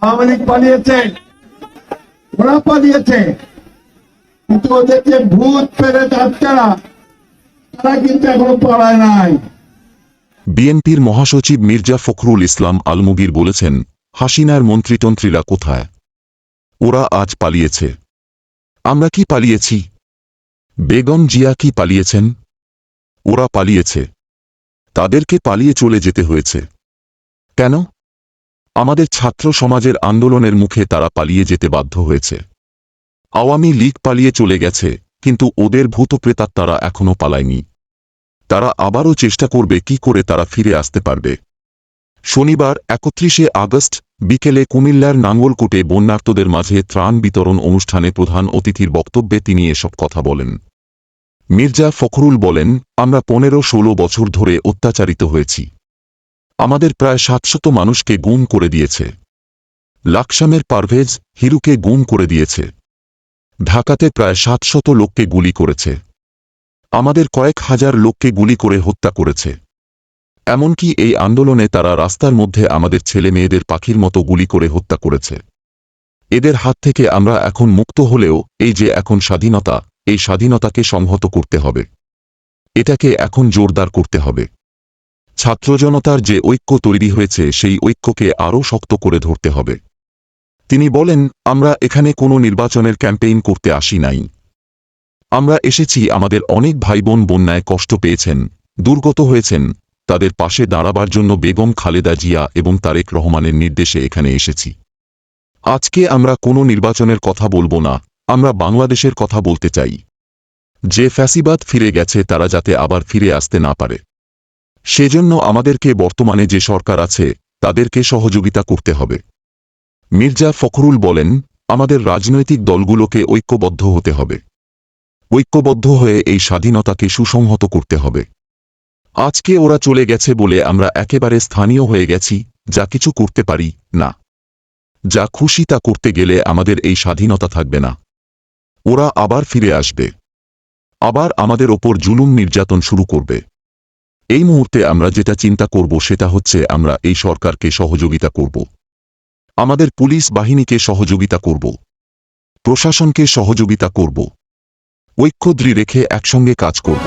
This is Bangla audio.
আওয়ামী লীগ পালিয়েছে, ওরা পালিয়েছে। কিন্তু ওদের যে ভূত, পেরে আত্মারা তারা কিন্তু এখনও পালায় নাই। বিএনপির মহাসচিব মির্জা ফখরুল ইসলাম আলমগীর বলেছেন, হাসিনার মন্ত্রীতন্ত্রীরা কোথায়? ওরা আজ পালিয়েছে। আমরা কি পালিয়েছি? বেগম জিয়া কি পালিয়েছেন? ওরা পালিয়েছে। তাদেরকে পালিয়ে চলে যেতে হয়েছে। কেন? আমাদের ছাত্র সমাজের আন্দোলনের মুখে তারা পালিয়ে যেতে বাধ্য হয়েছে। আওয়ামী লীগ পালিয়ে চলে গেছে, কিন্তু ওদের ভূত প্রেতাত্মারা এখনও পালায়নি। তারা আবারও চেষ্টা করবে কি করে তারা ফিরে আসতে পারবে। শনিবার একত্রিশে আগস্ট বিকেলে কুমিল্লার নাঙ্গলকোটে বন্যার্তদের মাঝে ত্রাণ বিতরণ অনুষ্ঠানে প্রধান অতিথির বক্তব্যে তিনি এসব কথা বলেন। মির্জা ফখরুল বলেন, আমরা পনেরো ষোলো বছর ধরে অত্যাচারিত হয়েছি। আমাদের প্রায় সাতশত মানুষকে গুম করে দিয়েছে। লাকসামের পারভেজ হিরুকে গুম করে দিয়েছে। ঢাকাতে প্রায় সাতশত লোককে গুলি করেছে। আমাদের কয়েক হাজার লোককে গুলি করে হত্যা করেছে। এমনকি এই আন্দোলনে তারা রাস্তার মধ্যে আমাদের ছেলে মেয়েদের পাখির মতো গুলি করে হত্যা করেছে। এদের হাত থেকে আমরা এখন মুক্ত হলেও এই যে এখন স্বাধীনতা, এই স্বাধীনতাকে সংহত করতে হবে। এটাকে এখন জোরদার করতে হবে। ছাত্র জনতার যে ঐক্য তৈরি হয়েছে, সেই ঐক্যকে আরও শক্ত করে ধরতে হবে। তিনি বলেন, আমরা এখানে কোনো নির্বাচনের ক্যাম্পেইন করতে আসি নাই। আমরা এসেছি, আমাদের অনেক ভাইবোন বন্যায় কষ্ট পেয়েছেন, দুর্গত হয়েছেন, তাদের পাশে দাঁড়াবার জন্য বেগম খালেদা জিয়া এবং তারেক রহমানের নির্দেশে এখানে এসেছি। আজকে আমরা কোনো নির্বাচনের কথা বলব না, আমরা বাংলাদেশের কথা বলতে চাই। যে ফ্যাসিবাদ ফিরে গেছে, তারা যাতে আবার ফিরে আসতে না পারে। সেজন্য আমাদেরকে বর্তমানে যে সরকার আছে, তাদেরকে সহযোগিতা করতে হবে। মির্জা ফখরুল বলেন, আমাদের রাজনৈতিক দলগুলোকে ঐক্যবদ্ধ হতে হবে। ঐক্যবদ্ধ হয়ে এই স্বাধীনতাকে সুসংহত করতে হবে। আজকে ওরা চলে গেছে বলে আমরা একেবারে স্থানীয় হয়ে গেছি, যা কিছু করতে পারি না। যা খুশি তা করতে গেলে আমাদের এই স্বাধীনতা থাকবে না। ওরা আবার ফিরে আসবে। আবার আমাদের ওপর জুলুম নির্যাতন শুরু করবে। এই মুহূর্তে আমরা যেটা চিন্তা করব সেটা হচ্ছে আমরা এই সরকারকে সহযোগিতা করব। আমাদের পুলিশ বাহিনীকে সহযোগিতা করব। প্রশাসনকে সহযোগিতা করব। ঐক্য দৃঢ় রেখে একসঙ্গে কাজ করব।